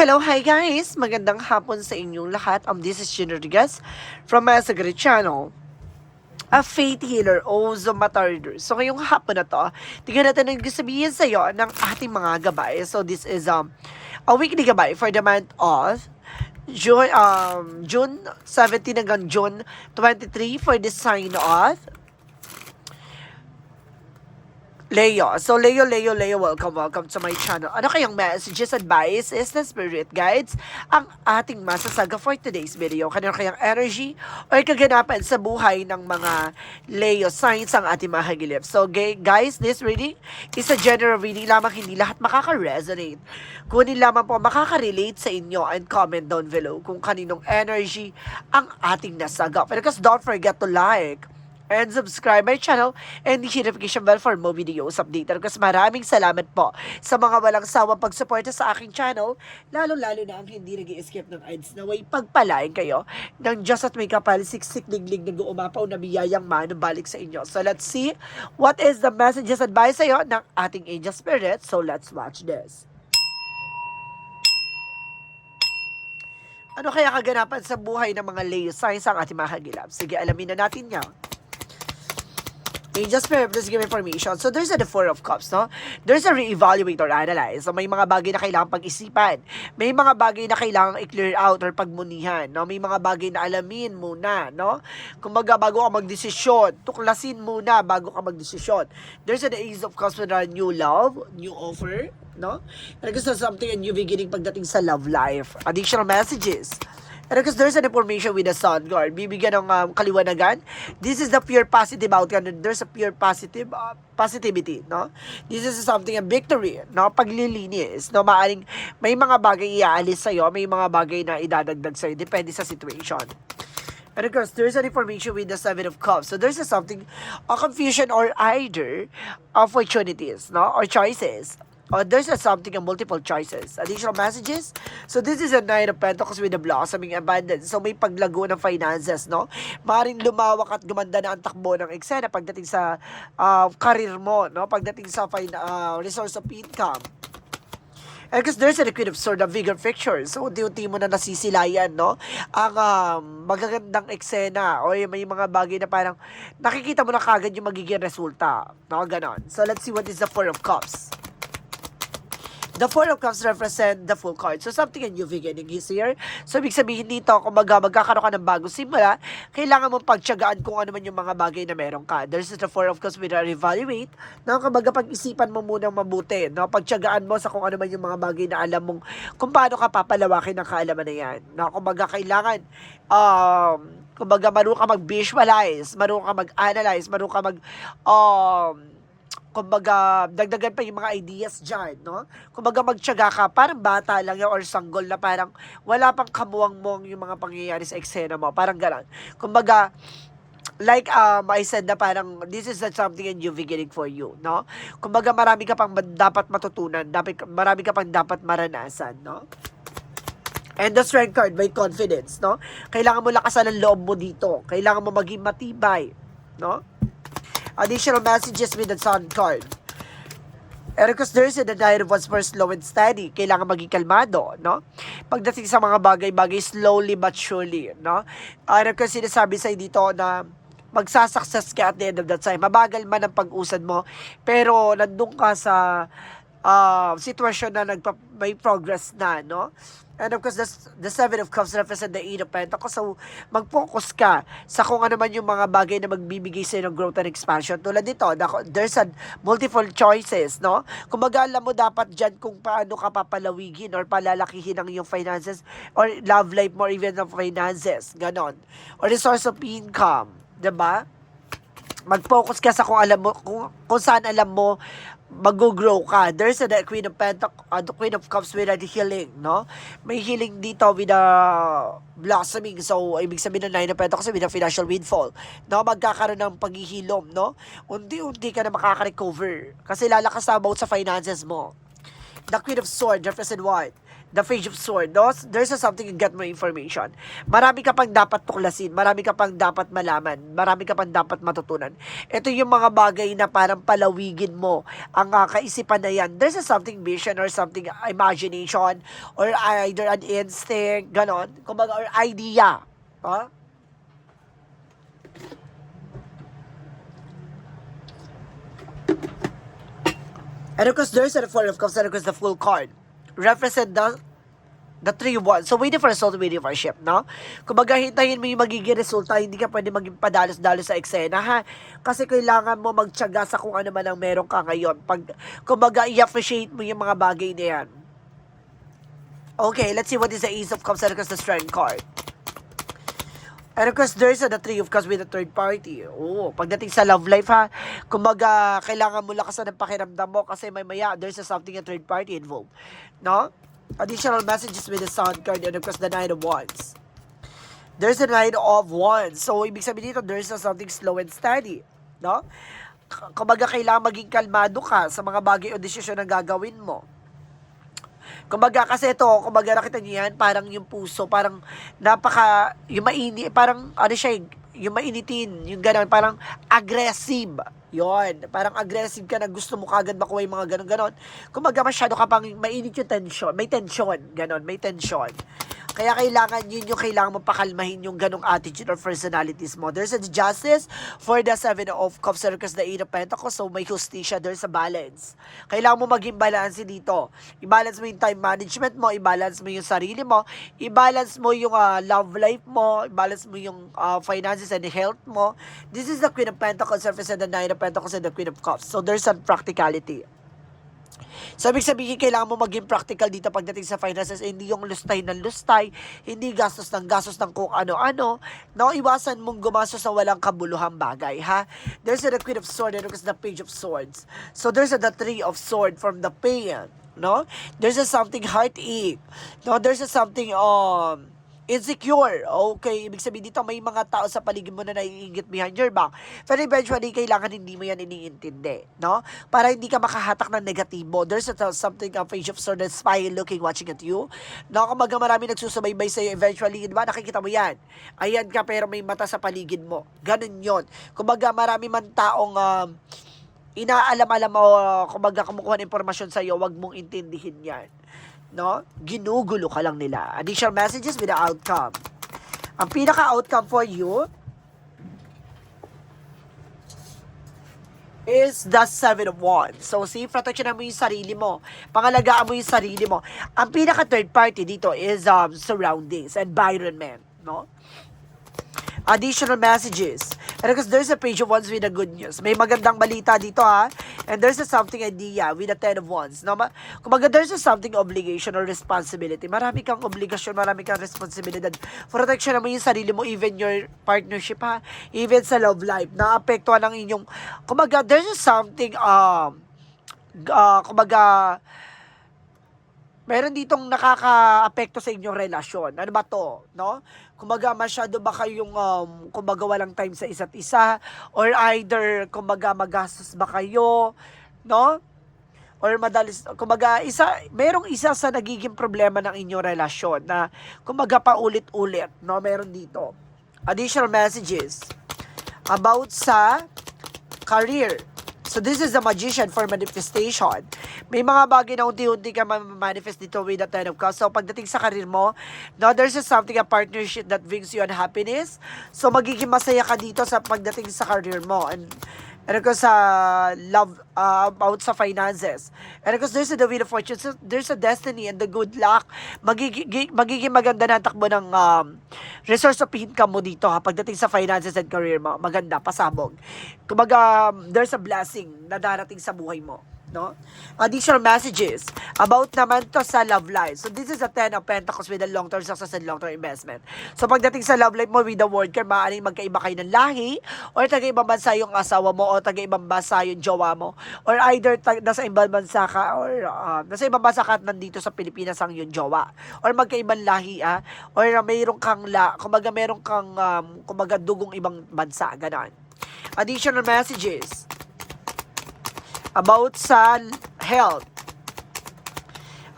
Hello, hi guys! Magandang hapon sa inyong lahat. Um, this is Gina Rodriguez from my Sagari channel. A faith healer o Zomatarder. So ngayong hapon na to, tingnan natin ang sabihin sa iyo ng ating mga gabay. So this is um a weekly gabay for the month of June, um, June 17 hanggang June 23 for the sign of Leo. So, Leo, Leo, Leo, welcome, welcome to my channel. Ano kayong messages, advice, is the spirit guides ang ating masasaga for today's video? Kanino kayang energy or kaganapan sa buhay ng mga Leo signs ang ating mahagilip? So, guys, this reading is a general reading lamang, hindi lahat makaka-resonate. Kunin lamang po makaka-relate sa inyo and comment down below kung kaninong energy ang ating nasagap. And because don't forget to like, and subscribe my channel and hit notification bell for more videos updated. Kasi maraming salamat po sa mga walang sawang pagsuporta sa aking channel, lalo-lalo na ang hindi nag skip ng ads na way pagpalain kayo ng Diyos at may kapal, siksik liglig na umapaw na biyayang manubalik sa inyo. So let's see what is the messages advice sa'yo ng ating angel spirit. So let's watch this. Ano kaya kaganapan sa buhay ng mga Leo signs ang ating mahagilap? Sige, alamin na natin yan. Angel Spirit, please give me information. So, there's a the Four of Cups, no? There's a re-evaluate or analyze. So, may mga bagay na kailangan pag-isipan. May mga bagay na kailangan i-clear out or pagmunihan, no? May mga bagay na alamin muna, no? Kumbaga, bago ka magdesisyon, tuklasin muna bago ka magdesisyon. There's a the Ace of Cups with a new love, new offer, no? And gusto something a new beginning pagdating sa love life. Additional messages. And because there's an information with the sun guard, bibigyan ng um, kaliwanagan. This is the pure positive outcome. There's a pure positive uh, positivity, no? This is something a victory, no? Paglilinis, no? Maaring may mga bagay iaalis sa'yo, may mga bagay na idadagdag sa'yo. Depende sa situation. And of course, there's an information with the Seven of Cups. So there's a something, a confusion or either opportunities, no? Or choices. Or there's a something, a multiple choices. Additional messages. So this is a Nine of Pentacles with the blossoming abundance. So may paglago ng finances, no? Maring lumawak at gumanda na ang takbo ng eksena pagdating sa uh, career mo, no? Pagdating sa fin- uh, resource of income. And because there's a Queen of Sword, a bigger picture. So, unti-unti mo na nasisilayan, no? Ang um, magagandang eksena o may mga bagay na parang nakikita mo na kagad yung magiging resulta. No? Ganon. So, let's see what is the Four of Cups. The Four of Cups represent the full card. So, something a new beginning is here. So, ibig sabihin dito, kung mag magkakaroon ka ng bagong simula, kailangan mong pagtyagaan kung ano man yung mga bagay na meron ka. There's the Four of Cups with a reevaluate. No, kumbaga pag-isipan mo munang mabuti. No, pagtyagaan mo sa kung ano man yung mga bagay na alam mong kung paano ka papalawakin ang kaalaman na yan. No, kumbaga kailangan um, kumbaga marunong ka mag-visualize, marunong ka mag-analyze, marunong ka mag um, kumbaga, dagdagan pa yung mga ideas dyan, no? Kumbaga, magtyaga ka, parang bata lang yan or sanggol na parang wala pang kamuwang-muwang yung mga pangyayari sa eksena mo. Parang gano'n. Kumbaga, like um, I said na parang this is not something a new beginning for you, no? Kumbaga, marami ka pang dapat matutunan, dapat, marami ka pang dapat maranasan, no? And the strength card, may confidence, no? Kailangan mo lakasan ang loob mo dito. Kailangan mo maging matibay, no? Additional messages with the sun card. And because there's a desire of one's first slow and steady, kailangan maging kalmado, no? Pagdating sa mga bagay-bagay, slowly but surely, no? Because sinasabi sa'yo dito na magsasucess ka at the end of that time. Mabagal man ang pag-usad mo, pero nandun ka sa uh, sitwasyon na nagpa, may progress na, no? And of course, the, the Seven of Cups represent the Eight of Pentacles. So, mag-focus ka sa kung ano man yung mga bagay na magbibigay sa'yo ng growth and expansion. Tulad dito, there's a multiple choices, no? Kung alam mo dapat dyan kung paano ka papalawigin or palalakihin ang iyong finances or love life mo or even ng finances. Ganon. Or the source of income. 'di ba? mag-focus ka sa kung alam mo kung, kung saan alam mo mag-grow ka. There's a the Queen of Pentac uh, the Queen of Cups with a healing, no? May healing dito with a blossoming. So, ibig sabihin ng Nine of Pentacles with a financial windfall. No? Magkakaroon ng paghihilom, no? Unti-unti ka na makaka-recover. Kasi lalakas na about sa finances mo. The Queen of Swords represent what? The page of sword, no? There's something you get more information. Marami ka pang dapat tuklasin, marami ka pang dapat malaman, marami ka pang dapat matutunan. Ito yung mga bagay na parang palawigin mo ang uh, kaisipan na yan. There's a something vision or something imagination or either an instinct, ganon. Kumbaga, or idea. Ha? And of course, there's a four of cups and of course the full card. Represent the the three one. So, waiting for result, waiting for ship, no? Kung hintayin mo yung magiging resulta, hindi ka pwede maging padalos-dalos sa eksena, ha? Kasi kailangan mo magtyaga sa kung ano man ang meron ka ngayon. Pag, kumbaga, i-appreciate mo yung mga bagay na yan. Okay, let's see what is the Ace of Cups and the Strength card. And of course, there's the three of cups with a third party. Oo, pagdating sa love life ha, kumbaga, kailangan mo lakasan ng pakiramdam mo kasi may maya, there's a something a third party involved. No? Additional messages with the sound card and of course the nine of wands. There's a nine of wands. So, ibig sabihin dito, there's a something slow and steady. No? Kumbaga, kailangan maging kalmado ka sa mga bagay o desisyon na gagawin mo. Kumbaga kasi ito, kumbaga nakita niyo yan, parang yung puso, parang napaka, yung maini, parang ano siya, yung mainitin, yung gano'n, parang aggressive. Yon, parang aggressive ka na gusto mo kagad makuha yung mga ganon-ganon. Kumbaga masyado ka pang mainit yung tension, may tension, ganon, may tension. Kaya kailangan yun yung kailangan mo pakalmahin yung ganong attitude or personalities mo. There's a justice for the seven of cups and the eight of pentacles. So may justisya, there's a balance. Kailangan mo maging balance dito. I-balance mo yung time management mo, i-balance mo yung sarili mo, i-balance mo yung uh, love life mo, i-balance mo yung uh, finances and health mo. This is the Queen of Pentacles, represent the Nine of Pentacles and the Queen of Cups. So there's a practicality. So, ibig sabihin, kailangan mo maging practical dito pagdating sa finances. Hindi yung lustay ng lustay, hindi gastos ng gastos ng kung ano-ano. No, iwasan mong gumastos sa walang kabuluhang bagay, ha? There's a the Queen of Swords and there's the Page of Swords. So, there's a the Three of Swords from the pain, no? There's a something heartache. No, there's a something, um, insecure. Okay, ibig sabihin dito may mga tao sa paligid mo na naiingit behind your back. Pero eventually, kailangan hindi mo yan iniintindi, no? Para hindi ka makahatak ng negatibo. There's a, something, a page of sword that's spy looking, watching at you. No, kumaga marami nagsusubaybay sa'yo, eventually, di ba, nakikita mo yan. Ayan ka, pero may mata sa paligid mo. Ganun yon Kumaga marami man taong um, inaalam-alam mo, kumaga kumukuha ng impormasyon sa'yo, wag mong intindihin yan no? Ginugulo ka lang nila. Additional messages with the outcome. Ang pinaka-outcome for you is the seven of wands. So, see, protection mo yung sarili mo. Pangalagaan mo yung sarili mo. Ang pinaka third party dito is um, surroundings, environment, no? Additional messages. And because there's a page of wands with the good news. May magandang balita dito ha. And there's a something idea with the ten of wands. No? Kumbaga there's a something obligation or responsibility. Marami kang obligasyon, marami kang responsibilidad. Protection mo yung sarili mo, even your partnership ha. Even sa love life. Naapektuhan ang inyong... Kumbaga there's a something... Um, uh, kumbaga meron ditong nakaka-apekto sa inyong relasyon. Ano ba to? No? Kumbaga, masyado ba kayong, um, kumbaga, walang time sa isa't isa? Or either, kumbaga, magastos ba kayo? No? Or madalis, kumbaga, isa, merong isa sa nagiging problema ng inyong relasyon na, kumbaga, paulit-ulit. No? Meron dito. Additional messages about sa career So this is the magician for manifestation. May mga bagay na unti-unti ka manifest dito with the ten of cups. So pagdating sa karir mo, no, there's a something, a partnership that brings you on happiness. So magiging masaya ka dito sa pagdating sa career mo. And And of course, uh, love, uh, about sa finances. And of course, there's a the wheel of fortune. So, there's a destiny and the good luck. Magiging, magiging maganda na takbo ng um, resource of income mo dito ha, pagdating sa finances and career mo. Maganda, pasabog. Kumbaga, um, there's a blessing na darating sa buhay mo no? Additional messages about naman to sa love life. So this is a 10 of Pentacles with a long-term success and long-term investment. So pagdating sa love life mo with the word card, maaaring magkaiba kayo ng lahi or taga-ibang bansa yung asawa mo o taga-ibang bansa yung jowa mo or either nasa ibang bansa ka or uh, nasa ibang bansa ka at nandito sa Pilipinas ang yung jowa or magkaibang lahi ah or uh, mayroong kang la, kumbaga meron kang um, kumbaga dugong ibang bansa, ganon. Additional messages about sa health.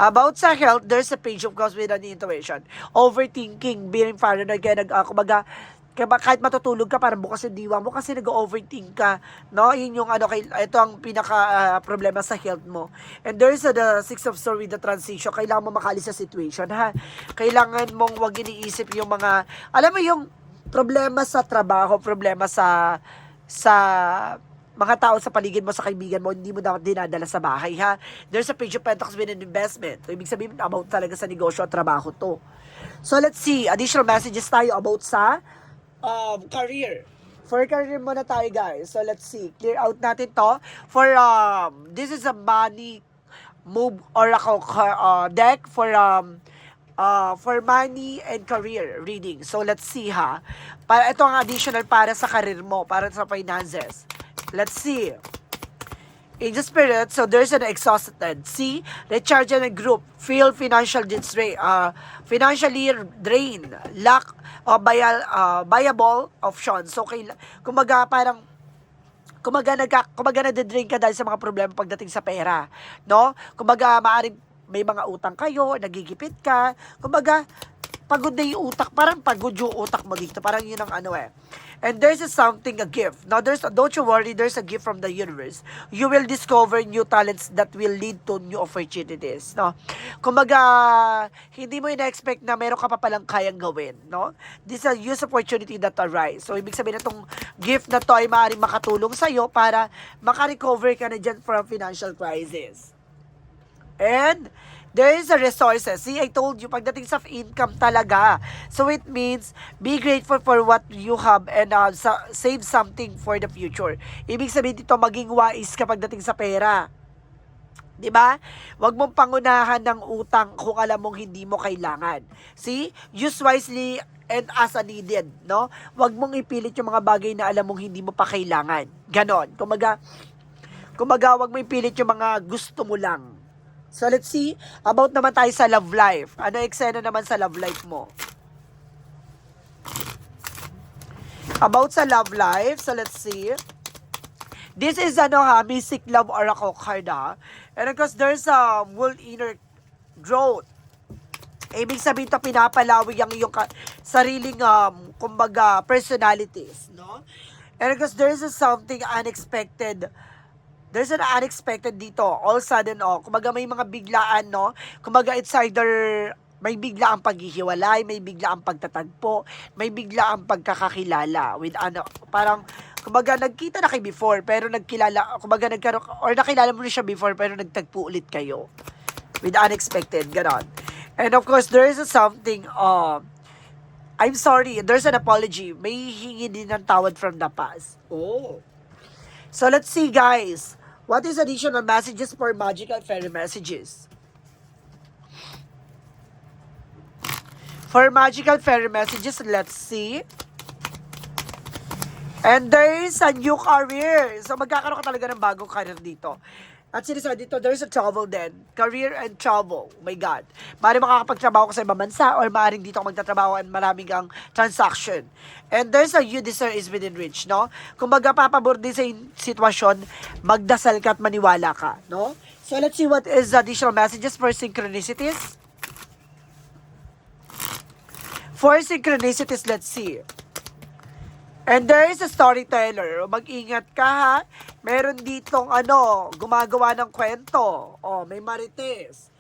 About sa health, there's a page of course with an intuition. Overthinking, being paranoid, kaya nag, uh, kumbaga, kaya kahit matutulog ka, parang bukas yung diwa mo kasi nag-overthink ka, no? Yun yung ano, kay, ito ang pinaka ah, problema sa health mo. And there's a, the six of swords with the transition. Kailangan mo makalis sa situation, ha? Kailangan mong wag iniisip yung mga, alam mo yung problema sa trabaho, problema sa, sa mga tao sa paligid mo, sa kaibigan mo, hindi mo dapat dinadala sa bahay, ha? There's a page of pentacles with an investment. So, ibig sabihin, about talaga sa negosyo at trabaho to. So, let's see. Additional messages tayo about sa um, career. For career muna tayo, guys. So, let's see. Clear out natin to. For, um, this is a money move oracle uh, deck for, um, uh, for money and career reading. So, let's see, ha. Para, ito ang additional para sa career mo, para sa finances. Let's see. Angel Spirit, so there's an exhausted. See, recharge and group, feel financial distra- uh, financially drained, lack of vial, uh, viable options. So, kaila, kumaga parang kumaga nagka, kumaga nade-drain ka dahil sa mga problema pagdating sa pera, no? Kumaga maaring may mga utang kayo, nagigipit ka, kumaga pagod na yung utak, parang pagod yung utak mo dito, parang yun ang ano eh. And there's a something, a gift. Now, there's, don't you worry, there's a gift from the universe. You will discover new talents that will lead to new opportunities, no? Kumbaga, hindi mo ina-expect na meron ka pa palang kayang gawin, no? This is a use opportunity that arise. So, ibig sabihin na itong gift na to ay maaaring makatulong sa'yo para makarecover ka na dyan from financial crisis. And there is a resources. See, I told you, pagdating sa income talaga. So it means, be grateful for what you have and uh, sa- save something for the future. Ibig sabihin dito, maging wise ka pagdating sa pera. 'di ba? Huwag mong pangunahan ng utang kung alam mong hindi mo kailangan. See? Use wisely and as a needed, no? Huwag mong ipilit yung mga bagay na alam mong hindi mo pa kailangan. Ganon. Kumaga, kumaga, huwag mo ipilit yung mga gusto mo lang. So, let's see. About naman tayo sa love life. Ano eksena naman sa love life mo? About sa love life, so let's see. This is ano ha, Mystic Love Oracle card ha. And of course, there's a world inner growth. Ibig sabihin to pinapalawig ang iyong sariling, um, kumbaga, personalities, no? And of course, there's a something unexpected There's an unexpected dito. All sudden, oh. Kumbaga may mga biglaan, no? Kumbaga it's either may bigla ang paghihiwalay, may bigla ang pagtatagpo, may bigla ang pagkakakilala with ano, parang kumbaga nagkita na kayo before pero nagkilala, kumbaga nagkaroon or nakilala mo rin siya before pero nagtagpo ulit kayo with unexpected, ganon. And of course, there is a something, uh, I'm sorry, there's an apology. May hingi din ng tawad from the past. Oh. So let's see guys. What is additional messages for magical fairy messages? For magical fairy messages, let's see. And there is a new career. So magkakaroon ka talaga ng bagong career dito. At sinasabi dito, there's a travel din. Career and travel. Oh my God. Maaaring makakapagtrabaho ka sa ibang bansa or maaaring dito ka magtatrabaho and maraming kang transaction. And there's a you deserve is within reach, no? Kung magpapabor din sa sitwasyon, magdasal ka at maniwala ka, no? So let's see what is additional messages for synchronicities. For synchronicities, let's see. And there is a storyteller. Mag-ingat ka ha. Meron ditong ano, gumagawa ng kwento. Oh, may marites.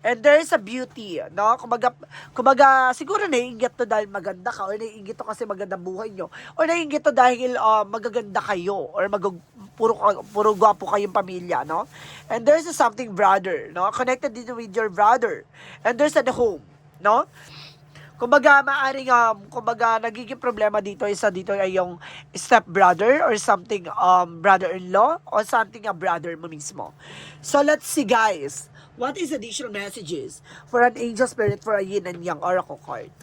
And there is a beauty, no? Kumaga, kumaga siguro naiingit to dahil maganda ka or naiingit to kasi maganda buhay nyo. Or naiingit to dahil uh, magaganda kayo or mag puro, puro gwapo kayong pamilya, no? And there's a something brother, no? Connected dito with your brother. And there's a home, no? Kumbaga, maaring, um, kumbaga, nagiging problema dito, isa dito ay yung step brother or something, um, brother-in-law or something a brother mo mismo. So, let's see, guys. What is additional messages for an angel spirit for a yin and yang oracle card?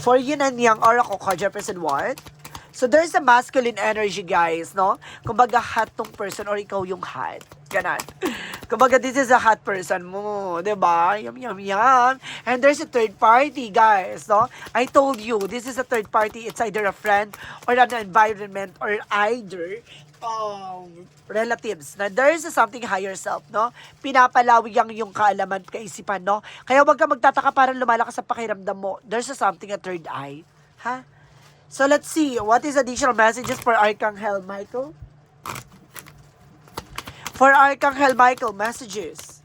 For yin and yang oracle card, represent what? So, there's a masculine energy, guys, no? Kumbaga, hot tong person or ikaw yung hot. Ganon. Kumbaga, this is a hot person mo, ba? Yum, yum, yum. And there's a third party, guys, no? I told you, this is a third party. It's either a friend or an environment or either um, relatives na there is something higher self, no? Pinapalawig ang yung kaalaman, kaisipan, no? Kaya huwag ka magtataka parang lumalakas sa pakiramdam mo. There's a something, a third eye. Ha? So let's see, what is additional messages for Archangel Michael? For Archangel Michael, messages.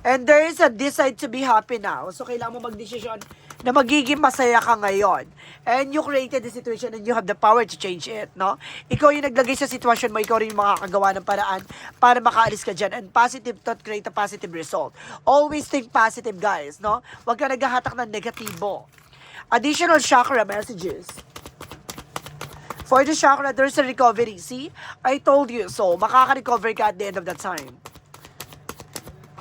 And there is a decide to be happy now. So, kailangan mo magdesisyon na magiging masaya ka ngayon. And you created the situation and you have the power to change it, no? Ikaw yung naglagay sa sitwasyon mo, ikaw rin yung makakagawa ng paraan para makaalis ka dyan. And positive thought create a positive result. Always think positive, guys, no? Huwag ka naghahatak ng negatibo. Additional chakra messages. For the chakra, there's a recovery. See? I told you so. Makaka-recover ka at the end of that time.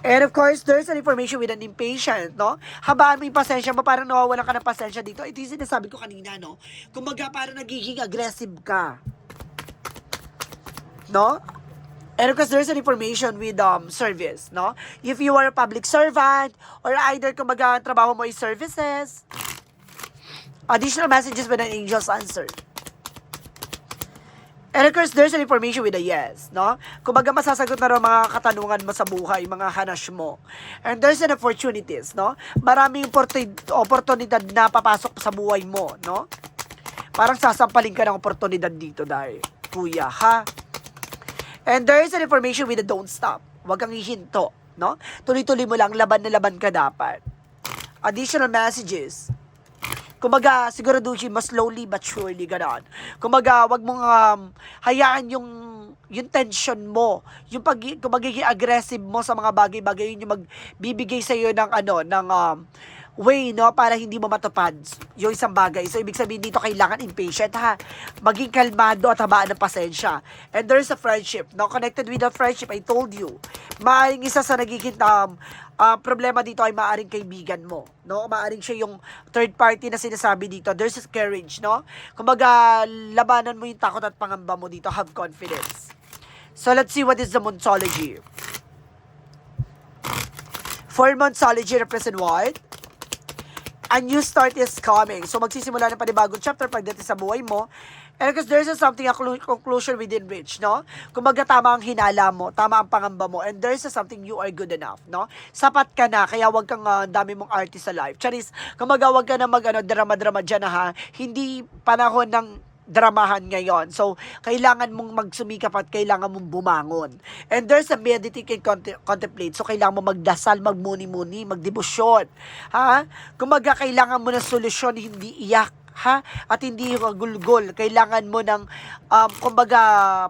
And of course, there's an information with an impatient, no? Habaan mo yung pasensya mo, parang nawawalan ka ng pasensya dito. Ito yung sinasabi ko kanina, no? Kumbaga, parang nagiging aggressive ka. No? And of course, there's an information with um, service, no? If you are a public servant, or either kumbaga, trabaho mo is services, additional messages with an angel's answer. And of course, there's an information with a yes, no? Kumbaga masasagot na rin mga katanungan mo sa buhay, mga hanash mo. And there's an opportunities, no? Maraming oportunidad na papasok sa buhay mo, no? Parang sasampalin ka ng oportunidad dito dahil, kuya, ha? And there is an information with a don't stop. Huwag kang hihinto, no? Tuloy-tuloy mo lang, laban na laban ka dapat. Additional messages. Kumbaga, siguraduhin mo slowly but surely, ganon. Kumbaga, wag mong um, hayaan yung yung tension mo, yung pag kung magiging aggressive mo sa mga bagay-bagay, yun yung magbibigay sa iyo ng ano, ng um, way, no, para hindi mo matupad yung isang bagay. So, ibig sabihin dito, kailangan impatient, ha? Maging kalmado at habaan ng pasensya. And there's a friendship, no? Connected with a friendship, I told you. Maaring isa sa nagiging um, uh, problema dito ay maaring kaibigan mo, no? Maaring siya yung third party na sinasabi dito. There's a courage, no? Kumbaga, labanan mo yung takot at pangamba mo dito. Have confidence. So, let's see what is the Monsology. For Monsology represent what? A new start is coming. So, magsisimula ng panibagong chapter pagdating sa buhay mo. And because there's something, a clu- conclusion within which, no? Kumbaga, tama ang hinala mo, tama ang pangamba mo, and there's a something you are good enough, no? Sapat ka na, kaya wag kang uh, dami mong artist sa life. Charis, kumbaga, wag ka na mag, ano, drama-drama dyan, ha? Hindi panahon ng dramahan ngayon. So, kailangan mong magsumikap at kailangan mong bumangon. And there's a meditate and contem- contemplate. So, kailangan mo magdasal, magmuni-muni, magdebosyon. Ha? Kumaga, kailangan mo ng solusyon, hindi iyak ha? At hindi gulgol. Kailangan mo ng, um, kumbaga,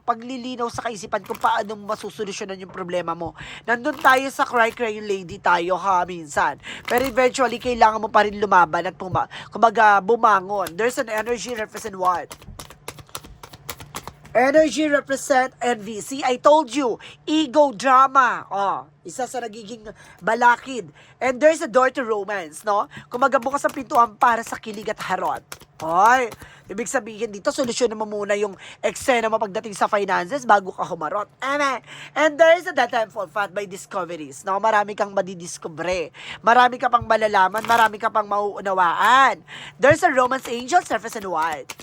paglilinaw sa kaisipan kung paano mo masusolusyonan yung problema mo. Nandun tayo sa cry cry lady tayo ha, minsan. Pero eventually, kailangan mo pa rin lumaban at puma, kumbaga, bumangon. There's an energy represent what? Energy represent. See, I told you, ego drama. Oh, isa sa nagiging balakid. And there's a door to romance, no? Kumaga bukas ang pintuan para sa kilig at harot. Hoy, ibig sabihin dito, solusyonan mo muna yung eksena mo pagdating sa finances bago ka humarot. Amen. And there's a that time for fat by discoveries. No? Marami kang madidiscover. Marami ka pang malalaman. Marami ka pang mauunawaan. There's a romance angel, surface and white.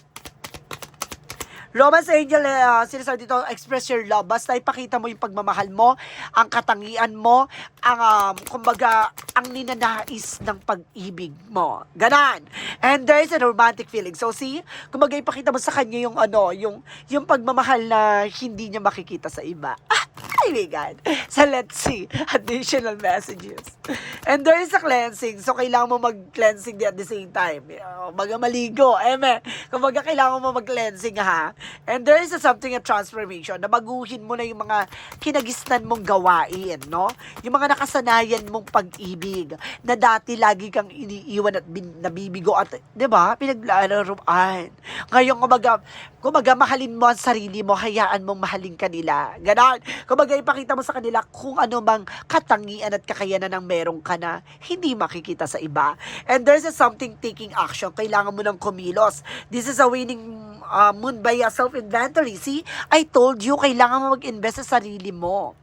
Romance Angel, uh, sinasabi dito, express your love. Basta ipakita mo yung pagmamahal mo, ang katangian mo, ang, um, kumbaga, ang ninanais ng pag-ibig mo. Ganan. And there's a romantic feeling. So, see, kumbaga, ipakita mo sa kanya yung, ano, yung, yung pagmamahal na hindi niya makikita sa iba. God. So, let's see. Additional messages. And there is a cleansing. So, kailangan mo mag-cleansing at the same time. Uh, Baga maligo. Eme. Kumbaga, kailangan mo mag-cleansing, ha? And there is a something a transformation na baguhin mo na yung mga kinagisnan mong gawain, no? Yung mga nakasanayan mong pag-ibig na dati lagi kang iniiwan at bin, nabibigo at, di ba, pinaglalaroan. Ngayon, kumaga, kumaga, mahalin mo ang sarili mo, hayaan mong mahalin kanila. Ganon. Kumaga, ipakita mo sa kanila kung ano mang katangian at kakayanan ng meron ka na hindi makikita sa iba. And there's a something taking action. Kailangan mo ng kumilos. This is a winning uh, moon by a self-inventory. See, I told you, kailangan mo mag-invest sa sarili mo.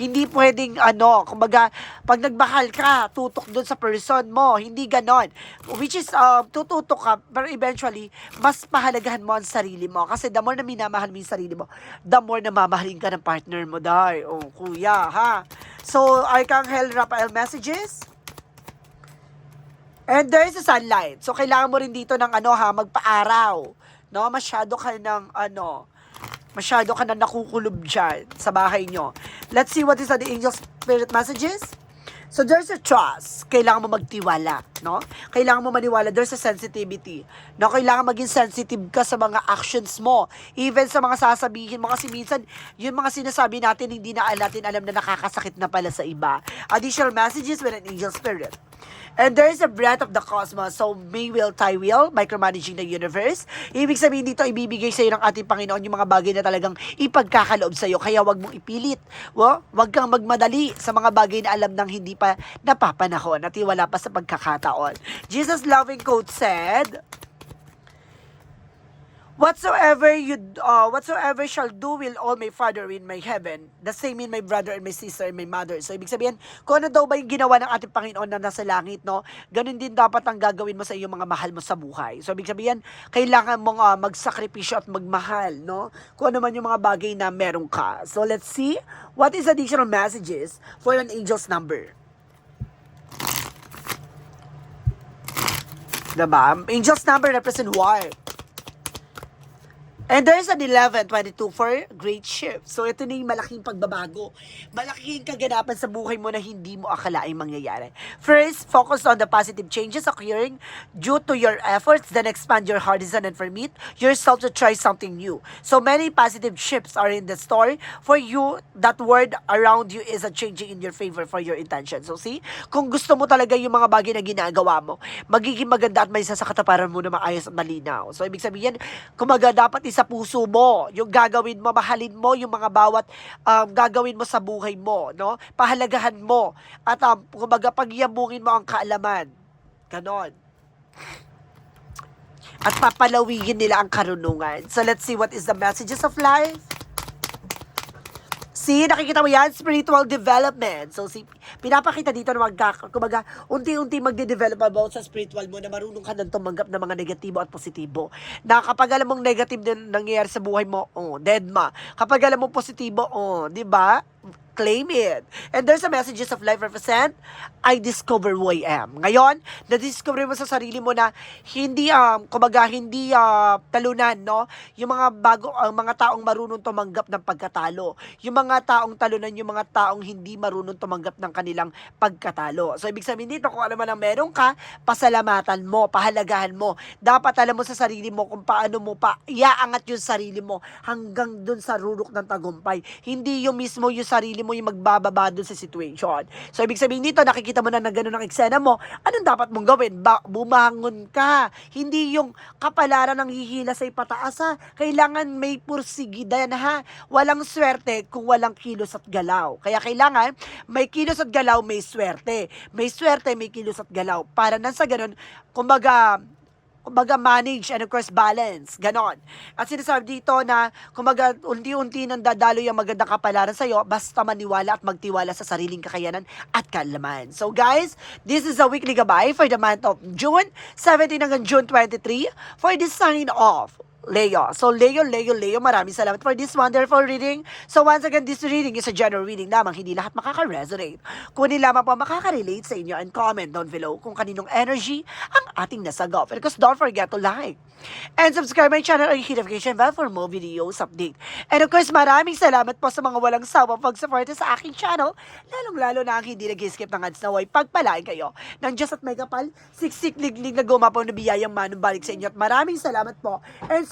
Hindi pwedeng ano, kumbaga, pag nagmahal ka, tutok dun sa person mo. Hindi ganon. Which is, um, tututok ka, pero eventually, mas pahalagahan mo ang sarili mo. Kasi the more na minamahal mo yung sarili mo, the more na mamahalin ka ng partner mo, day. Oh, kuya, ha? So, Archangel Raphael messages? And there is a sunlight. So, kailangan mo rin dito ng ano ha, magpa-araw. No? Masyado ka ng ano, masyado ka na nakukulob dyan sa bahay nyo. Let's see what is on the angel spirit messages. So there's a trust. Kailangan mo magtiwala, no? Kailangan mo maniwala. There's a sensitivity. No, kailangan maging sensitive ka sa mga actions mo. Even sa mga sasabihin mo kasi minsan yung mga sinasabi natin hindi na natin alam na nakakasakit na pala sa iba. Additional messages with an angel spirit. And there is a breath of the cosmos. So, may will, tie will, micromanaging the universe. Ibig sabihin dito, ibibigay sa iyo ng ating Panginoon yung mga bagay na talagang ipagkakaloob sa iyo. Kaya wag mong ipilit. Wo? Wag kang magmadali sa mga bagay na alam nang hindi pa napapanahon at wala pa sa pagkakataon. Jesus' loving quote said, Whatsoever you uh, whatsoever shall do will all my Father in my heaven, the same in my brother and my sister and my mother. So ibig sabihin, kung ano daw ba yung ginawa ng ating Panginoon na nasa langit, no? Ganun din dapat ang gagawin mo sa iyong mga mahal mo sa buhay. So ibig sabihin, kailangan mong uh, magsakripisyo at magmahal, no? Kung ano man yung mga bagay na meron ka. So let's see what is additional messages for an angel's number. Diba? Angel's number represent what? And there's an 1122 for great shift. So ito na yung malaking pagbabago. Malaking kaganapan sa buhay mo na hindi mo akalaing mangyayari. First, focus on the positive changes occurring due to your efforts, then expand your horizon and permit yourself to try something new. So many positive shifts are in the store for you. That word around you is a changing in your favor for your intention. So see, kung gusto mo talaga yung mga bagay na ginagawa mo, magiging maganda at may isa sa katapatan mo na maayos at malinaw. So ibig sabihin, kumaga dapat isa puso mo, yung gagawin mo, mahalin mo yung mga bawat um, gagawin mo sa buhay mo, no? Pahalagahan mo. At um, kumbaga pagyabungin mo ang kaalaman. Ganon. At papalawigin nila ang karunungan. So let's see what is the messages of life. See, nakikita mo yan, spiritual development. So, si, pinapakita dito na magka, kumbaga, unti-unti magde-develop about sa spiritual mo na marunong ka nang tumanggap ng mga negatibo at positibo. Na kapag alam mong negative din nangyayari sa buhay mo, oh, dead ma. Kapag alam mong positibo, oh, di ba? Claim it. And there's a messages of life represent, I discover who I am. Ngayon, na-discover mo sa sarili mo na hindi, um, kumbaga, hindi uh, talunan, no? Yung mga bago, ang mga taong marunong tumanggap ng pagkatalo. Yung mga taong talunan, yung mga taong hindi marunong tumanggap ng kanilang pagkatalo. So, ibig sabihin dito, kung ano man ang meron ka, pasalamatan mo, pahalagahan mo. Dapat alam mo sa sarili mo kung paano mo pa iaangat yung sarili mo hanggang dun sa rurok ng tagumpay. Hindi yung mismo yung sarili mo yung magbababa dun sa situation. So, ibig sabihin dito, nakikita mo na na gano'n ang eksena mo, anong dapat mong gawin? Ba- bumangon ka. Hindi yung kapalaran ng hihila sa ipataas ha. Kailangan may pursigidan ha. Walang swerte kung walang kilos at galaw. Kaya kailangan may kilos at galaw, may swerte. May swerte, may kilos at galaw. Para nang sa ganun, kumbaga, kumbaga manage and of course balance. Ganon. At sinasabi dito na kumbaga unti-unti nang dadalo yung magandang kapalaran sa'yo basta maniwala at magtiwala sa sariling kakayanan at kaalaman. So guys, this is a weekly gabay for the month of June 17 hanggang June 23 for this sign off. Leo. So, Leo, Leo, Leo, maraming salamat for this wonderful reading. So, once again, this reading is a general reading lamang. Hindi lahat makaka-resonate. Kunin lamang po makaka-relate sa inyo and comment down below kung kaninong energy ang ating nasagop. And of course, don't forget to like and subscribe my channel and hit notification bell for more videos update. And of course, maraming salamat po sa mga walang sawa pag-support sa aking channel, lalong-lalo na ang hindi nag-skip ng ads na way pagpalain kayo ng Diyos at Megapal, siksik liglig na gumapaw na biyayang manumbalik sa inyo. At maraming salamat po and